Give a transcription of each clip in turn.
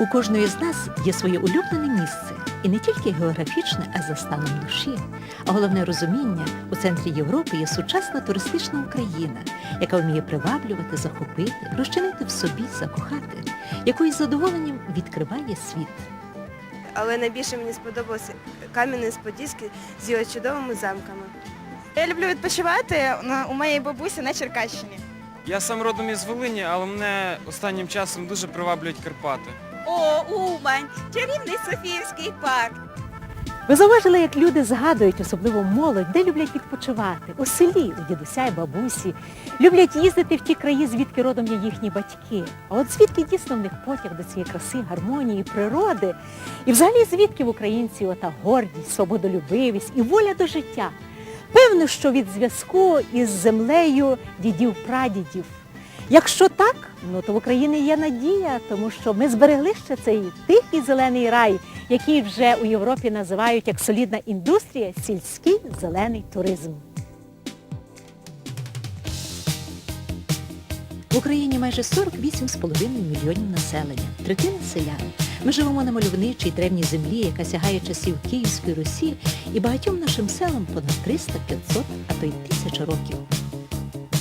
У кожної з нас є своє улюблене місце. І не тільки географічне, а за станом душі. А головне розуміння, у центрі Європи є сучасна туристична Україна, яка вміє приваблювати, захопити, розчинити в собі, закохати, яку із задоволенням відкриває світ. але найбільше мені сподобався Кам'янець-Подільський з його чудовими замками. Я люблю відпочивати у моєї бабусі на Черкащині. Я сам родом із Волині, але мене останнім часом дуже приваблюють Карпати. О, Умань, чарівний Софіївський парк. Ви зауважили, як люди згадують, особливо молодь, де люблять відпочивати? У селі, у дідуся і бабусі. Люблять їздити в ті краї, звідки родом є їхні батьки. А от звідки дійсно в них потяг до цієї краси, гармонії, природи? І взагалі звідки в українців ота гордість, свободолюбивість і воля до життя? Певно, що від зв'язку із землею дідів-прадідів. Якщо так, ну то в Україні є надія, тому що ми зберегли ще цей тихий зелений рай, який вже у Європі називають як солідна індустрія, сільський зелений туризм. В Україні майже 48,5 мільйонів населення, третина селян. Ми живемо на мальовничій древній землі, яка сягає часів Київської Русі, і багатьом нашим селам понад 300, 500, а то й тисяч років.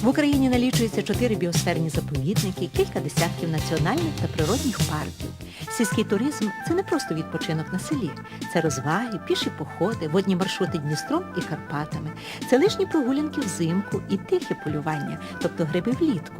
В Україні налічується чотири біосферні заповідники, кілька десятків національних та природних парків. Сільський туризм це не просто відпочинок на селі. Це розваги, піші походи, водні маршрути Дністром і Карпатами. Це лишні прогулянки взимку і тихе полювання, тобто гриби влітку.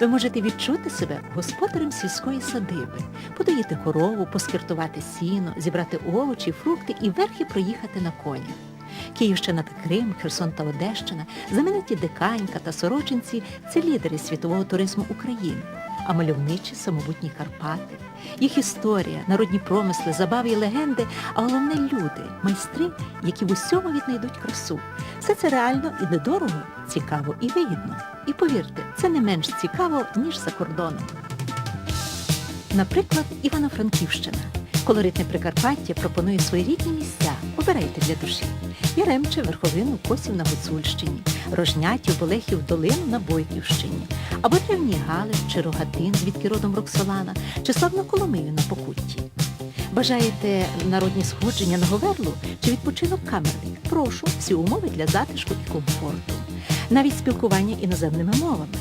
Ви можете відчути себе господарем сільської садиби, подоїти корову, поскиртувати сіно, зібрати овочі, фрукти і верхи проїхати на конях. Київщина та Крим, Херсон та Одещина, знамениті Диканька та Сорочинці – це лідери світового туризму України. А мальовничі самобутні Карпати. Їх історія, народні промисли, забави і легенди, а головне люди, майстри, які в усьому віднайдуть красу. Все це реально і недорого, цікаво і вигідно. І повірте, це не менш цікаво, ніж за кордоном. Наприклад, Івано-Франківщина. Колоритне Прикарпаття пропонує свої рідні місця. Обирайте для душі. Яремче, Верховину, Косів на Гуцульщині, Рожнятів, Болехів, Долину на Бойківщині, або Древній Галич чи Рогатин, звідки родом Роксолана, чи славну Коломию на Покутті. Бажаєте народні сходження на Говерлу чи відпочинок камерний? Прошу, всі умови для затишку і комфорту. Навіть спілкування іноземними мовами.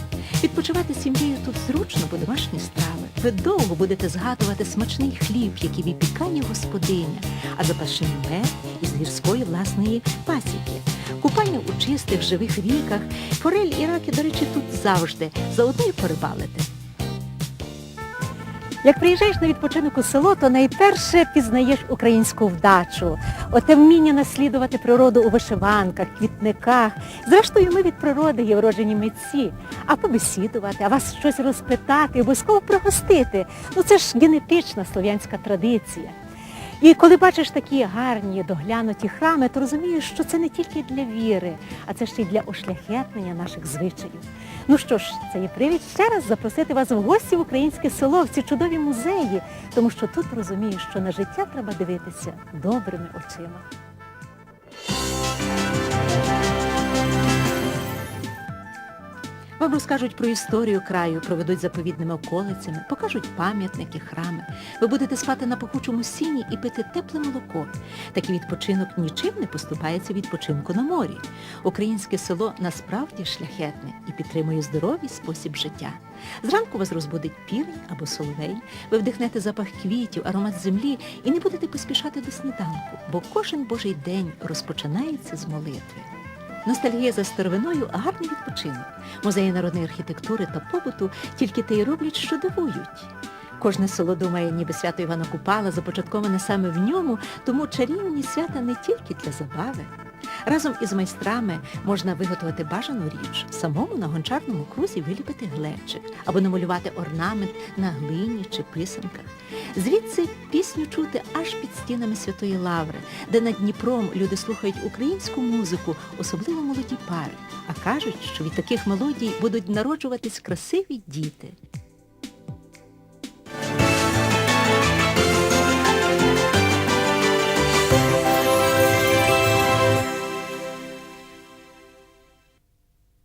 Відпочивати сім'єю тут зручно, бо домашні страви. Ви довго будете згадувати смачний хліб, який випікає господиня, а запашний мед із гірської власної пасіки. Купання у чистих живих ріках, форель і раки, до речі, тут завжди, заодно й порибалити. Як приїжджаєш на відпочинок у село, то найперше пізнаєш українську вдачу. Оте вміння наслідувати природу у вишиванках, квітниках. Зрештою, ми від природи є вроджені митці. А побесідувати, а вас щось розпитати, обов'язково пригостити. Ну це ж генетична слов'янська традиція. І коли бачиш такі гарні, доглянуті храми, то розумієш, що це не тільки для віри, а це ще й для ошляхетнення наших звичаїв. Ну що ж, це є привід ще раз запросити вас в гості в українське село, в ці чудові музеї, тому що тут розумієш, що на життя треба дивитися добрими очима. Вам розкажуть про історію краю, проведуть заповідними околицями, покажуть пам'ятники, храми. Ви будете спати на пахучому сіні і пити тепле молоко. Такий відпочинок нічим не поступається відпочинку на морі. Українське село насправді шляхетне і підтримує здоровий спосіб життя. Зранку вас розбудить півень або соловей, ви вдихнете запах квітів, аромат землі і не будете поспішати до сніданку, бо кожен божий день розпочинається з молитви. Ностальгія за старовиною – гарний відпочинок. Музеї народної архітектури та побуту тільки те й роблять, що дивують. Кожне село думає, ніби свято Івана Купала започатковане саме в ньому, тому чарівні свята не тільки для забави. Разом із майстрами можна виготовити бажану річ, самому на гончарному крузі виліпити глечик або намалювати орнамент на глині чи писанках. Звідси пісню чути аж під стінами Святої Лаври, де над Дніпром люди слухають українську музику, особливо молоді пари, а кажуть, що від таких мелодій будуть народжуватись красиві діти.